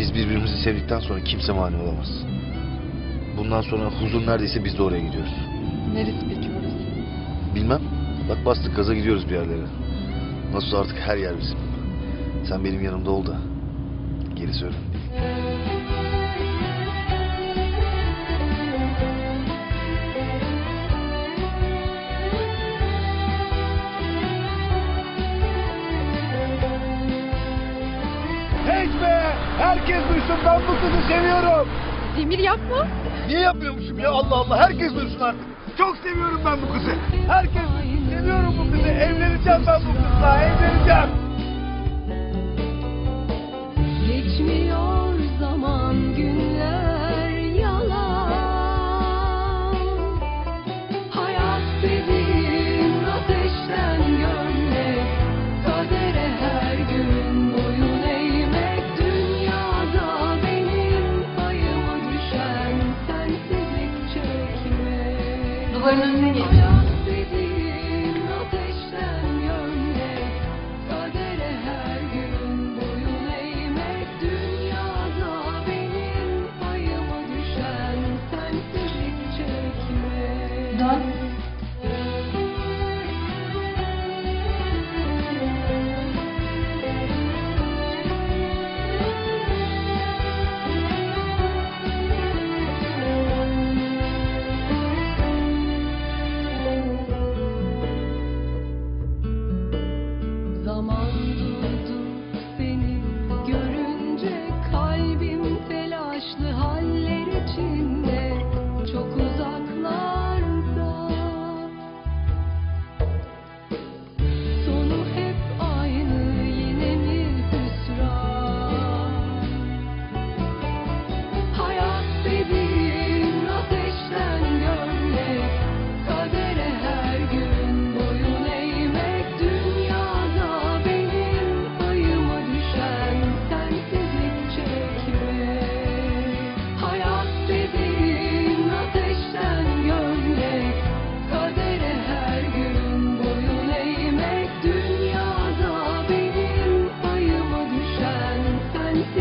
Biz birbirimizi sevdikten sonra kimse mani olamaz. Bundan sonra huzur neredeyse biz de oraya gidiyoruz. Neresi peki orası? Bilmem. Bak bastık gaza gidiyoruz bir yerlere. Nasıl artık her yer bizim. Sen benim yanımda ol da. Gerisi önemli be! Herkes duysun ben bu kızı seviyorum. Demir yapma. Niye yapmıyormuşum ya Allah Allah herkes duysun artık. Çok seviyorum ben bu kızı. Herkes duysun seviyorum bu kızı. Evleneceğim ben bu kızla evleneceğim. Duvarın önüne geç. one, two.